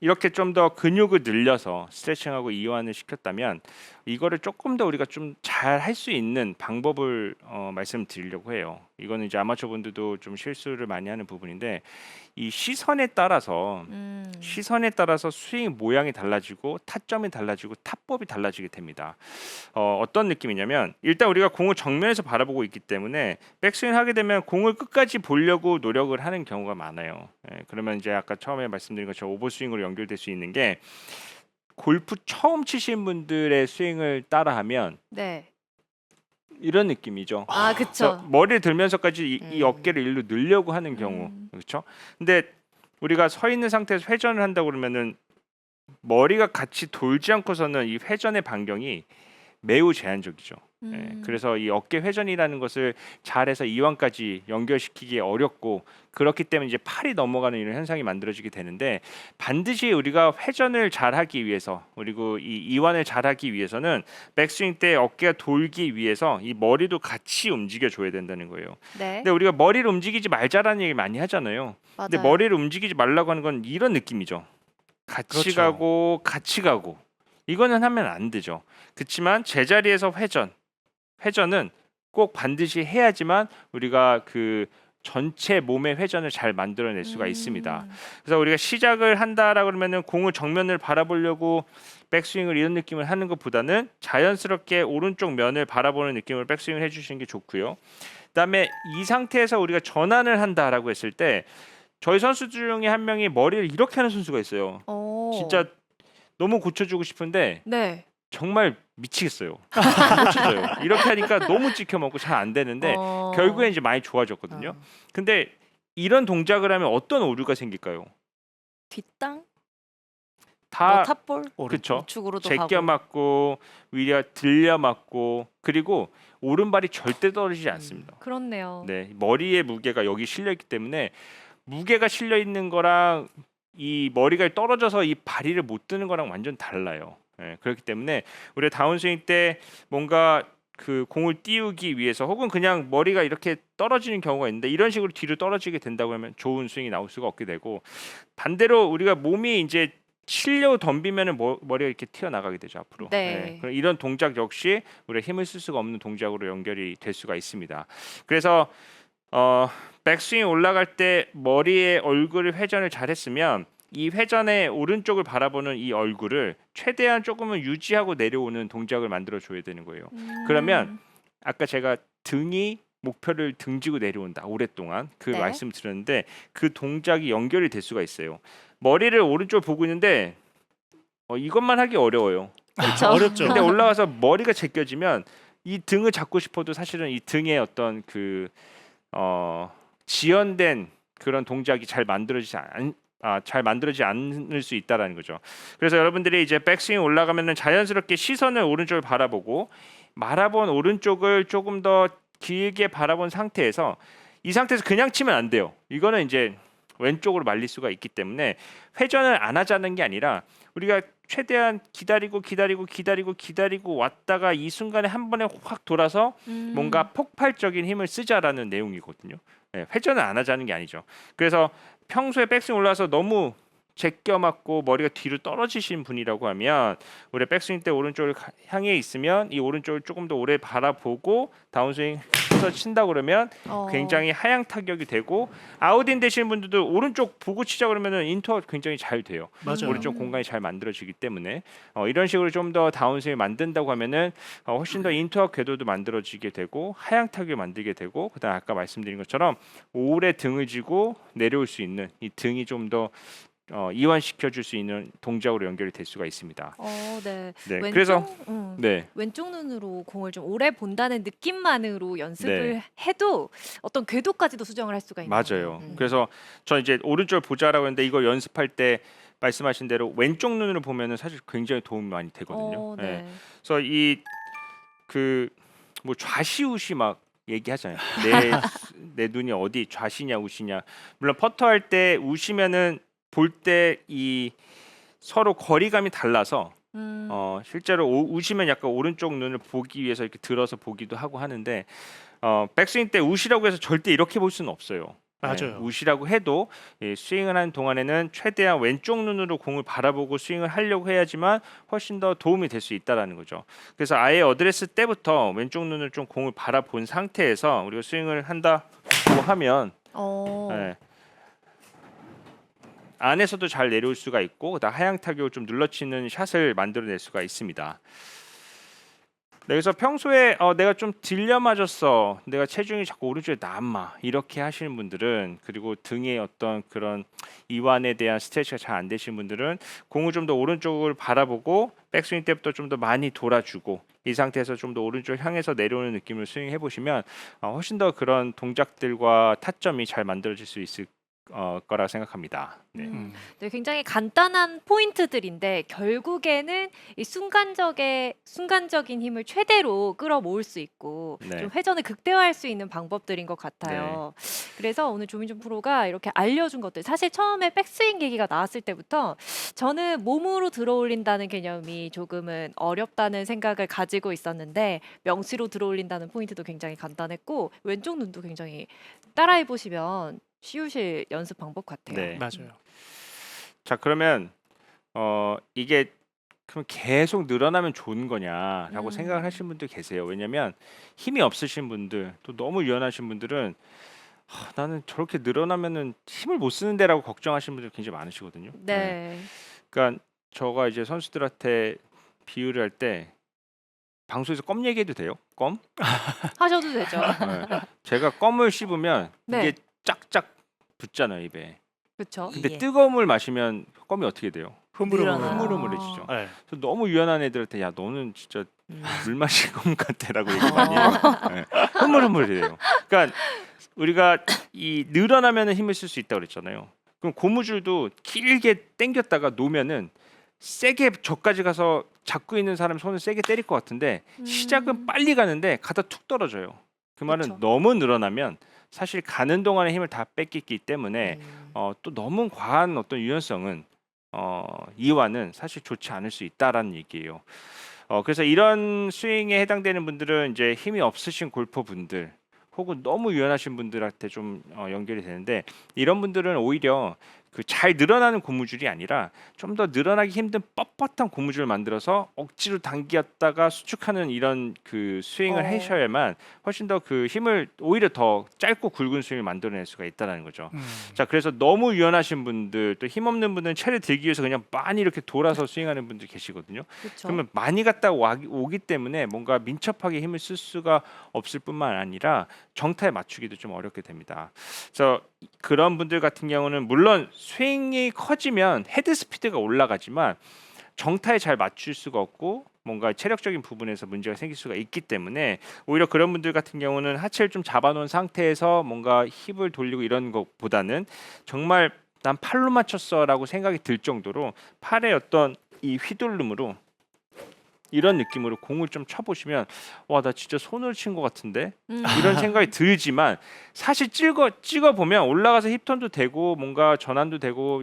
이렇게 좀 더 근육을 늘려서 스트레칭하고 이완을 시켰다면 이거를 조금 더 우리가 좀 잘 할 수 있는 방법을 어, 말씀드리려고 해요. 이거는 이제 아마추어 분들도 좀 실수를 많이 하는 부분인데 이 시선에 따라서 음. 시선에 따라서 스윙 모양이 달라지고 타점이 달라지고 타법이 달라지게 됩니다. 어, 어떤 느낌이냐면 일단 우리가 공을 정면에서 바라보고 있기 때문에 백스윙을 하게 되면 공을 끝까지 보려고 노력을 하는 경우가 많아요. 예, 그러면 이제 아까 처음에 말씀드린 것처럼 오버스윙으로 연결될 수 있는 게 골프 처음 치신 분들의 스윙을 따라하면 네. 이런 느낌이죠. 아, 그래서 그쵸. 머리를 들면서까지 이, 이 음. 어깨를 일로 늘려고 하는 경우 음. 그렇죠? 근데 우리가 서 있는 상태에서 회전을 한다 고 그러면은 머리가 같이 돌지 않고서는 이 회전의 반경이 매우 제한적이죠. 예, 음. 그래서 이 어깨 회전이라는 것을 잘해서 이완까지 연결시키기 어렵고 그렇기 때문에 이제 팔이 넘어가는 이런 현상이 만들어지게 되는데 반드시 우리가 회전을 잘하기 위해서 그리고 이 이완을 잘하기 위해서는 백스윙 때 어깨가 돌기 위해서 이 머리도 같이 움직여 줘야 된다는 거예요. 네. 근데 우리가 머리를 움직이지 말자라는 얘기 많이 하잖아요. 맞아요. 근데 머리를 움직이지 말라고 하는 건 이런 느낌이죠. 같이 그렇죠. 가고 같이 가고 이거는 하면 안 되죠. 그렇지만 제자리에서 회전 회전은 꼭 반드시 해야지만 우리가 그 전체 몸의 회전을 잘 만들어낼 수가 음. 있습니다. 그래서 우리가 시작을 한다라 그러면은 공을 정면을 바라보려고 백스윙을 이런 느낌을 하는 것보다는 자연스럽게 오른쪽 면을 바라보는 느낌으로 백스윙을 해주시는 게 좋고요. 그다음에 이 상태에서 우리가 전환을 한다라고 했을 때 저희 선수 중에 한 명이 머리를 이렇게 하는 선수가 있어요. 오. 진짜 너무 고쳐주고 싶은데 네. 정말 미치겠어요. 못 고쳐져요. 이렇게 하니까 너무 찍혀 먹고 잘 안 되는데 어. 결국엔 이제 많이 좋아졌거든요. 어. 근데 이런 동작을 하면 어떤 오류가 생길까요? 뒷땅? 다 뭐 탑볼? 우측으로도 제껴 가고. 맞고 위려 들려 맞고 그리고 오른발이 절대 떨어지지 않습니다. 그렇네요. 네, 머리의 무게가 여기 실려 있기 때문에 무게가 실려 있는 거랑 이 머리가 떨어져서 이 발이를 못 드는 거랑 완전 달라요. 예, 그렇기 때문에 우리가 다운스윙 때 뭔가 그 공을 띄우기 위해서 혹은 그냥 머리가 이렇게 떨어지는 경우가 있는데 이런 식으로 뒤로 떨어지게 된다고 하면 좋은 스윙이 나올 수가 없게 되고 반대로 우리가 몸이 이제 실려 덤비면은 머, 머리가 이렇게 튀어나가게 되죠 앞으로. 네. 그럼 이런 동작 역시 우리가 힘을 쓸 수가 없는 동작으로 연결이 될 수가 있습니다. 그래서 어, 백스윙 올라갈 때 머리에 얼굴을 회전을 잘했으면 이 회전의 오른쪽을 바라보는 이 얼굴을 최대한 조금은 유지하고 내려오는 동작을 만들어 줘야 되는 거예요. 음. 그러면 아까 제가 등이 목표를 등지고 내려온다 오랫동안 그 네. 말씀 드렸는데 그 동작이 연결이 될 수가 있어요. 머리를 오른쪽 보고 있는데 어, 이것만 하기 어려워요. 그쵸. 어렵죠. 근데 올라가서 머리가 제껴지면 이 등을 잡고 싶어도 사실은 이 등의 어떤 그 어, 지연된 그런 동작이 잘 만들어지지 않, 아, 잘 만들어지지 않을 수 있다라는 거죠. 그래서 여러분들이 이제 백스윙 올라가면은 자연스럽게 시선을 오른쪽을 바라보고 말아본 오른쪽을 조금 더 길게 바라본 상태에서 이 상태에서 그냥 치면 안 돼요. 이거는 이제 왼쪽으로 말릴 수가 있기 때문에 회전을 안 하자는 게 아니라 우리가 최대한 기다리고 기다리고 기다리고 기다리고 왔다가 이 순간에 한 번에 확 돌아서 음. 뭔가 폭발적인 힘을 쓰자라는 내용이거든요. 예, 회전을 안 하자는 게 아니죠. 그래서 평소에 백스윙 올라와서 너무 제껴 맞고 머리가 뒤로 떨어지신 분이라고 하면 우리 백스윙 때 오른쪽을 가- 향해 있으면 이 오른쪽을 조금 더 오래 바라보고 다운스윙 해서 친다 그러면 어. 굉장히 하향 타격이 되고 아웃인 되시는 분들도 오른쪽 보고 치자 그러면은 인터가 굉장히 잘 돼요. 맞아요. 오른쪽 공간이 잘 만들어지기 때문에 어, 이런 식으로 좀 더 다운스윙 만든다고 하면은 어, 훨씬 더 인투와 궤도도 만들어지게 되고 하향 타격을 만들게 되고 그다음 아까 말씀드린 것처럼 오래 등을 쥐고 내려올 수 있는 이 등이 좀더 어, 이완시켜 줄 수 있는 동작으로 연결이 될 수가 있습니다. 어, 네. 네, 왼쪽, 그래서 음, 네, 왼쪽 눈으로 공을 좀 오래 본다는 느낌만으로 연습을 네. 해도 어떤 궤도까지도 수정을 할 수가 있는 맞아요. 거예요. 음. 그래서 저 이제 오른쪽 보자라고 했는데 이거 연습할 때 말씀하신 대로 왼쪽 눈으로 보면은 사실 굉장히 도움이 많이 되거든요. 어, 예. 네. 그래서 이 그 뭐 좌시우시 막 얘기하잖아요. 내 내 눈이 어디 좌시냐 우시냐. 물론 퍼터 할 때 우시면은 볼 때 이 서로 거리감이 달라서 음. 어 실제로 오- 우시면 약간 오른쪽 눈을 보기 위해서 이렇게 들어서 보기도 하고 하는데 어 백스윙 때 우시라고 해서 절대 이렇게 볼 수는 없어요. 맞아요. 우시라고 해도 예, 스윙을 하는 동안에는 최대한 왼쪽 눈으로 공을 바라보고 스윙을 하려고 해야지만 훨씬 더 도움이 될 수 있다라는 거죠. 그래서 아예 어드레스 때부터 왼쪽 눈을 좀 공을 바라본 상태에서 우리가 스윙을 한다고 하면 어. 예, 안에서도 잘 내려올 수가 있고 그다음 하향 타격을 좀 눌러치는 샷을 만들어낼 수가 있습니다. 네, 그래서 평소에 어, 내가 좀 들려 맞았어, 내가 체중이 자꾸 오른쪽에 남아 이렇게 하시는 분들은 그리고 등에 어떤 그런 이완에 대한 스트레치가 잘 안 되시는 분들은 공을 좀 더 오른쪽을 바라보고 백스윙 때부터 좀 더 많이 돌아주고 이 상태에서 좀 더 오른쪽 향해서 내려오는 느낌을 스윙해 보시면 어, 훨씬 더 그런 동작들과 타점이 잘 만들어질 수 있을 어, 거라 생각합니다. 네. 음. 음. 네, 굉장히 간단한 포인트들인데 결국에는 이 순간적의 순간적인 힘을 최대로 끌어모을 수 있고 네. 좀 회전을 극대화할 수 있는 방법들인 것 같아요. 그래서 오늘 조민준 프로가 이렇게 알려준 것들 사실 처음에 백스윙 얘기가 나왔을 때부터 저는 몸으로 들어올린다는 개념이 조금은 어렵다는 생각을 가지고 있었는데 명시로 들어올린다는 포인트도 굉장히 간단했고 왼쪽 눈도 굉장히 따라해 보시면 쉬우실 연습 방법 같아요. 네. 맞아요. 자 그러면 어 이게 그럼 계속 늘어나면 좋은 거냐라고 음. 생각을 하시는 분들 계세요. 왜냐하면 힘이 없으신 분들 또 너무 유연하신 분들은 하, 나는 저렇게 늘어나면은 힘을 못 쓰는데라고 걱정하시는 분들 굉장히 많으시거든요. 네. 그러니까 저가 이제 선수들한테 비유를 할 때 방송에서 껌 얘기해도 돼요? 껌? 하셔도 되죠. 네. 제가 껌을 씹으면 네. 이게 짝짝 붙잖아요 입에. 그렇죠. 근데 예. 뜨거운 물 마시면 껌이 어떻게 돼요? 흐물흐물. 늘어나. 흐물흐물해지죠. 네. 그래서 너무 유연한 애들한테 야 너는 진짜 음. 물 마실 것 같아라고 얘기 많이 해요. 네. 흐물흐물해요. 그러니까 우리가 이 늘어나면은 힘을 쓸 수 있다고 그랬잖아요. 그럼 고무줄도 길게 당겼다가 놓으면은 세게 저까지 가서 잡고 있는 사람 손을 세게 때릴 것 같은데 시작은 음. 빨리 가는데 가다 툭 떨어져요. 그 말은 그쵸. 너무 늘어나면 사실 가는 동안에 힘을 다 뺏기기 때문에 음. 어, 또 너무 과한 어떤 유연성은 어, 이완은 사실 좋지 않을 수 있다라는 얘기예요. 어, 그래서 이런 스윙에 해당되는 분들은 이제 힘이 없으신 골퍼 분들 혹은 너무 유연하신 분들한테 좀 어, 연결이 되는데 이런 분들은 오히려 그 잘 늘어나는 고무줄이 아니라 좀 더 늘어나기 힘든 뻣뻣한 고무줄을 만들어서 억지로 당겼다가 수축하는 이런 그 스윙을 어. 하셔야만 훨씬 더 그 힘을 오히려 더 짧고 굵은 스윙을 만들어낼 수가 있다는 거죠. 음. 자 그래서 너무 유연하신 분들 또 힘없는 분들은 채를 들기 위해서 그냥 많이 이렇게 돌아서 스윙하는 분들 계시거든요. 그렇죠. 그러면 많이 갔다 와, 오기 때문에 뭔가 민첩하게 힘을 쓸 수가 없을 뿐만 아니라 정타에 맞추기도 좀 어렵게 됩니다. 그래서 그런 분들 같은 경우는 물론 스윙이 커지면 헤드 스피드가 올라가지만 정타에 잘 맞출 수가 없고 뭔가 체력적인 부분에서 문제가 생길 수가 있기 때문에 오히려 그런 분들 같은 경우는 하체를 좀 잡아놓은 상태에서 뭔가 힙을 돌리고 이런 것보다는 정말 난 팔로 맞췄어라고 생각이 들 정도로 팔의 어떤 이 휘둘름으로 이런 느낌으로 공을 좀 쳐보시면 와 나 진짜 손을 친 것 같은데 음. 이런 생각이 들지만 사실 찍어 찍어 보면 올라가서 힙턴도 되고 뭔가 전환도 되고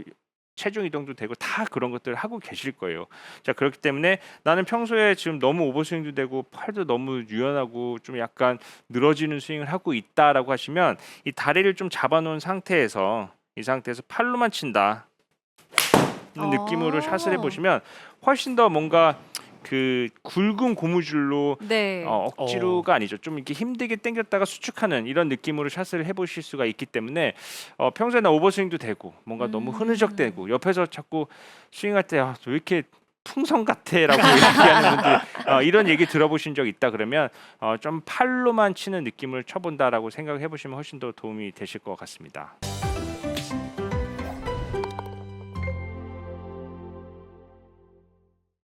체중 이동도 되고 다 그런 것들을 하고 계실 거예요. 자 그렇기 때문에 나는 평소에 지금 너무 오버스윙도 되고 팔도 너무 유연하고 좀 약간 늘어지는 스윙을 하고 있다라고 하시면 이 다리를 좀 잡아놓은 상태에서 이 상태에서 팔로만 친다. 는 느낌으로 아. 샷을 해보시면 훨씬 더 뭔가 그 굵은 고무줄로 네. 어, 억지로가 아니죠. 좀 이렇게 힘들게 당겼다가 수축하는 이런 느낌으로 샷을 해보실 수가 있기 때문에 어, 평소에 나 오버스윙도 되고 뭔가 너무 음. 흐느적대고 옆에서 자꾸 스윙할 때 아, 왜 이렇게 풍선 같아라고 얘기하는 분들 어, 이런 얘기 들어보신 적 있다 그러면 어, 좀 팔로만 치는 느낌을 쳐본다라고 생각해 보시면 훨씬 더 도움이 되실 것 같습니다.